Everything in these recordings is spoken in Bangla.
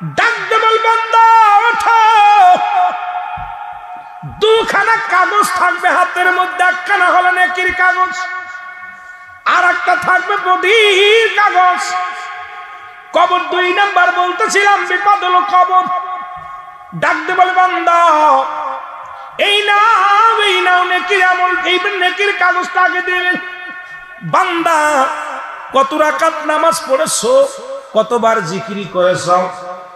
ডাক দেবল বন্ধ, ওঠো। দুখানা কাগজ থাকবে হাতের মধ্যে, একখানা হলো নেকির কাগজ আর একটা থাকবে কাগজ। কবর দুই নাম্বার বলতেছিলাম বিপদ হলো কবর। ডাক দেবল বন্ধ। এই নাও এই নাও নেকির আমল, এই নেকির কাগজটা আগে দেবে বান্দা, কত রাকাত নামাজ পড়েছো, কতবার জিকিরি করেছ?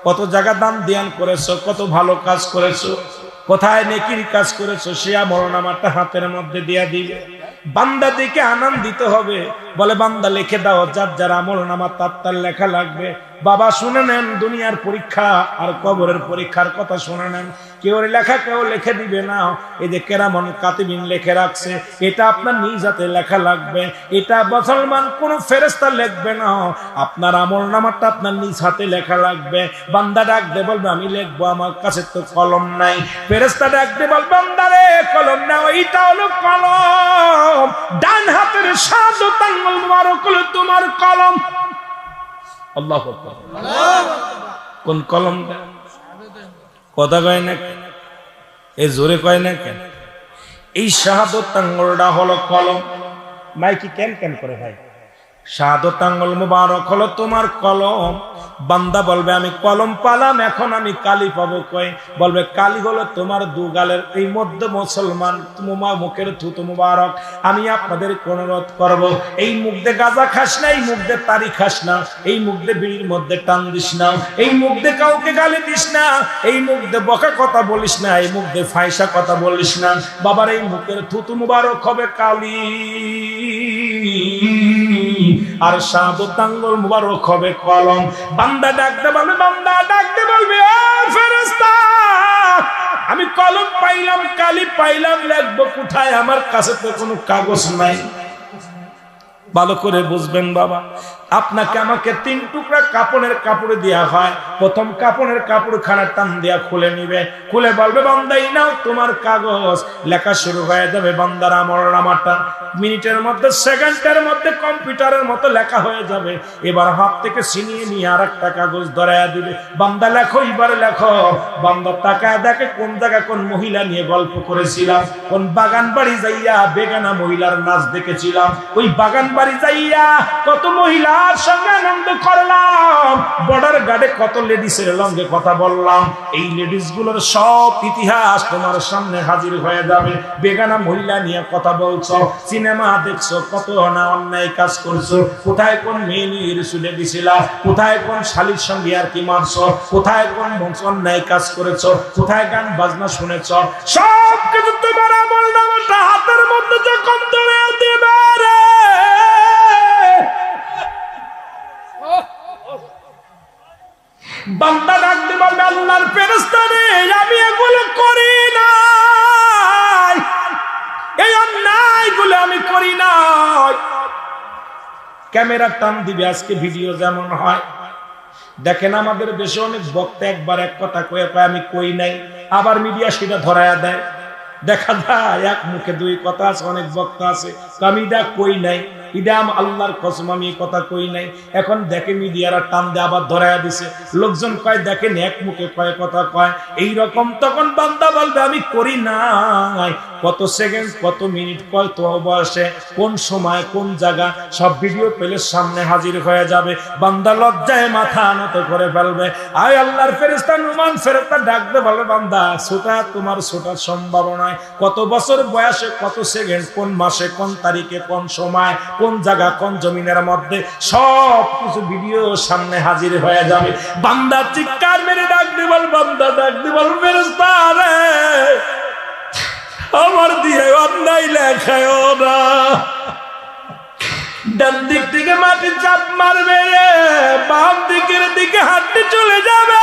কত জায়গা দান দিয়ান করেছ, কত ভালো কাজ করেছ, কোথায় নেকির কাজ করেছ সে আমারটা হাতের মধ্যে দিয়া দিবে। বান্দা দিকে আনন্দিত হবে, বলে, বান্দা, লিখে দাও, যার যার আমল নামা তার তার লেখা লাগবে। বাবা, শুনে নেন, দুনিয়ার পরীক্ষা আর কবরের পরীক্ষার কথা শুনে নেন। কেউ লেখা, কেউ লিখে দিবে না। এই যে কেরামন কাতিবিন লিখে রাখছে, এটা আপনার নিজ হাতে লেখা লাগবে। এটা মুসলমান কোন ফেরেস্তা লিখবে না। আপনার আমল নামাটা আপনার নিজ হাতে লেখা লাগবে। বান্দা ডাক দে বলবে, আমি লিখব, আমার কাছে তো কলম নাই। ফেরেস্তা ডাক দে বলবে, বান্দারে, কলম না ওইটা হলো কলম। ডান হাতের সাধু তাঙ্গল মুবারক হলো তোমার কলম। আল্লাহ কোন কলম? কথা কয় না কেন? এ জোরে কয় না কেন? এই শাহাদত আঙ্গলটা হলো কলম। মাইকি কেন কেন করে ভাই। শাহাদত মুবারক হলো তোমার কলম। বান্দা বলবে, আমি কলম পালাম, এখন আমি কালি পাবো কয় বলবে, কালি হলো তোমার দুগালের এই মধ্য মুসলমান তোমার মুখের থুতু মুবারক। আমি আপনাদের অনুরোধ করব, এই মুখ দিয়ে গাঁজা খাস না, এই দিয়ে তারি খাস না, এই মুখ দিয়ে বিড়ির মধ্যে টান দিস না, এই মুখ দিয়ে কাউকে গালি দিস না, এই মুখ দিয়ে বকা কথা বলিস না, এই মুখ দিয়ে ফাইসা কথা বলিস না। বাবার এই মুখের থুতু মুবারক হবে কালি। আর সাবতাঙ্গল মুবারক হবে কলম। বান্দা ডাকতে বলবে, বান্দা ডাকতে বলবে "ও ফেরেশতা, আমি কলম পাইলাম, কালি পাইলাম লিখব কোথায়? আমার কাছে তো কোনো কাগজ নাই। ভালো করে বুঝবেন বাবা। আপনাকে আমাকে তিন টুকরা কাপড়ের কাপড় দেওয়া হয়। প্রথম কাপড়ের কাপড় খানা টান দেওয়া খুলে নিবে। খুলে বলবে, বান্দাই, নাও তোমার কাগজ। লেখা শুরু হয়ে যাবে বান্দার আমর নামাটা। মিনিটের মধ্যে, সেকেন্ডের মধ্যে, কম্পিউটারের মতো লেখা হয়ে যাবে। এবার হাত থেকে ছিনিয়ে নিয়ে আর একটা কাগজ ধরাইয়া দিবে। বান্দা, লেখো, এবার লেখো। বান্দা তাকায় দেখে কোন জায়গা কোন মহিলা নিয়ে গল্প করেছিলাম। কোন বাগান বাড়ি যাইয়া বেগানা মহিলার নাচ দেখেছিলাম। ওই বাগান বাড়ি যাইয়া কত মহিলার সঙ্গে আনন্দ করলাম। বর্ডার গার্ডে কত লেডিসের লঙ্গে কথা বললাম। এই লেডিসগুলোর সব ইতিহাস তোমার সামনে হাজির হয়ে যাবে। বেগানা মহিলা নিয়ে কথা বলছো, সিনেমা দেখছ, কত না অন্যায় কাজ করছ। কোথায় কোন মেয়ে নিয়ে শুনে দিছিলা? কোথায় কোন শালির সঙ্গে আর কি মারছো? কোথায় কোন অন্যায় কাজ করেছ? কোথায় গান বাজনা শুনেছ? সব কিছু তোমার আমল নামাটা হাতের মধ্যে যখন ধরে দিবে রে বান্দা ডাকতে বলবে, আল্লাহর ফেরেশতা রে, আমি এগুলো করি নাই। এই অন্যায়গুলো আমি করি নাই। ক্যামেরা টান দিবে, আজকে ভিডিও যেমন হয়। দেখেন, আমাদের দেশে অনেক বক্তা একবার এক কথা কয়ে কয়ে, আমি কই নাই। আবার মিডিয়া সেটা ধরায়া দেয়। দেখা যায়, এক মুখে দুই কথা আছে, অনেক বক্তা আছে। এটা কই নাই? আল্লাহর কসম, আমি কথা কই নাই। এখন দেখে মিডিয়ারা টান আবার দিছে। লোকজন কয়, দেখেন এক মুখে কয় কথা কয় এই রকম তখন বান্দা বলবে, আমি করি নাই। কত সেকেন্ড, কত মিনিট কোন সময়, কোন জায়গা, সব ভিডিও পেলে সামনে হাজির হয়ে যাবে। বান্দা লজ্জায় মাথা নত করে ফেলবে। আয় আল্লাহর ফেরেস্তা নুমান ডাকবে, বলে, বান্দা, ছোটা তোমার ছোটার সম্ভাবনায়। কত বছর বয়সে, কত সেকেন্ড, কোন মাসে, কোন তারিখে কোন সময়, কোন জায়গা, কোন জমিনের মধ্যে, সব কিছু ভিডিও সামনে হাজির হয়ে যাবে। বান্দা চিৎকার মেরে ডাকবে বল, বান্দা ডাকবে বল ফেরেস্তা আমার দিয়ে অন্যায় লেখায় না। ডান দিক থেকে মাটি চাপ মারবে বাম দিকের দিকে হাঁটতে চলে যাবে।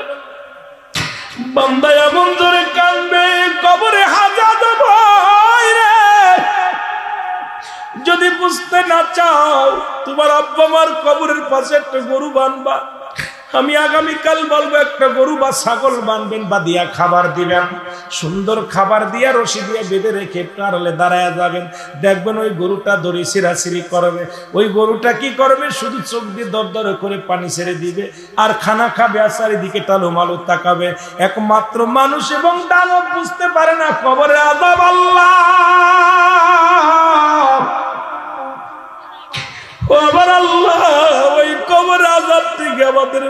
কবরে যদি বুঝতে না চাও তোমার আব্বা মার কবরের পাশে একটা গরু বানবা। আমি আগামীকাল বলব, একটা গরু বা ছাগল বানবেন বা দিয়া খাবার দিবেন। সুন্দর খাবার দিয়া রশি দিয়ে বেঁধে রেখে কারলে দাঁড়ায় যাবেন। দেখবেন ওই গরুটা দড়ি সিরাসিরি করবে। ওই গরুটা কি করবে? শুধু চোখ দিয়ে দরদরে করে পানি ছেড়ে দিবে আর খানা খাবে আর চারিদিকে টালো মালো তাকাবে। একমাত্র মানুষ এবং দানব বুঝতে পারে না কবরে আদাব আল্লাহ। আল্লাহ। থেকে আমাদের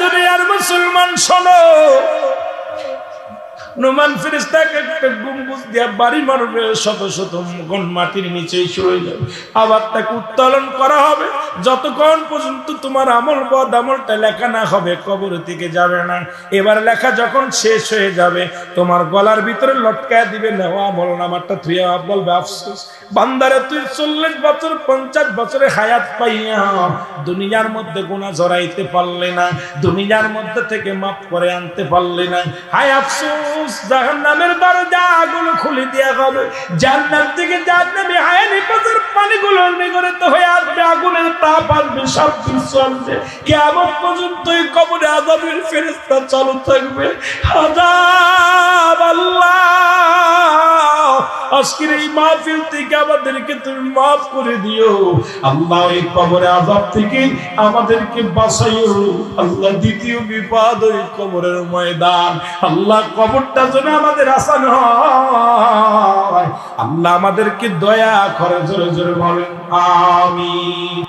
দুনিয়ার মুসলমান, শোনো। দিয়া বাড়ি মারবে, শত শত মাটির নিচেই শুয়ে যাবে। আবার তাকে উত্তোলন করা হবে। যতক্ষণ পর্যন্ত তোমার আমল বদ আমলটা লেখা না হবে, কবর থেকে যাবে না। এবার লেখা যখন শেষ হয়ে যাবে, তোমার গলার ভিতরে লটকায় দিবে নেও আমল নামারটা তুই বলবে, আফসোস, বান্দারে তুই চল্লিশ বছর, পঞ্চাশ বছরে হায়াত পাইয়া দুনিয়ার মধ্যে গুণা জড়াইতে পারলে না, দুনিয়ার মধ্যে থেকে মাফ করে আনতে পারলে না। হায় আফসোস জাহান নামের দরজা গুলো খুলে দেওয়া হবে। জান্নাত থেকে জান্নামে হায় নিপাতের পানিগুলো নিগড়িত হয়ে আসবে, আগুনের আল্লাহ! এই আমাদেরকে তুমি মাফ করে দিও। আল্লাহ, এই কবরে আজাব থেকে আমাদেরকে বাঁচাইও। আল্লাহ, দ্বিতীয় বিপদ ওই কবরের ময়দান। আল্লাহ, কবরটা যেন আমাদের আসান হয়। আল্লাহ, আমাদেরকে দয়া করে জোরে জোরে বলেন আমি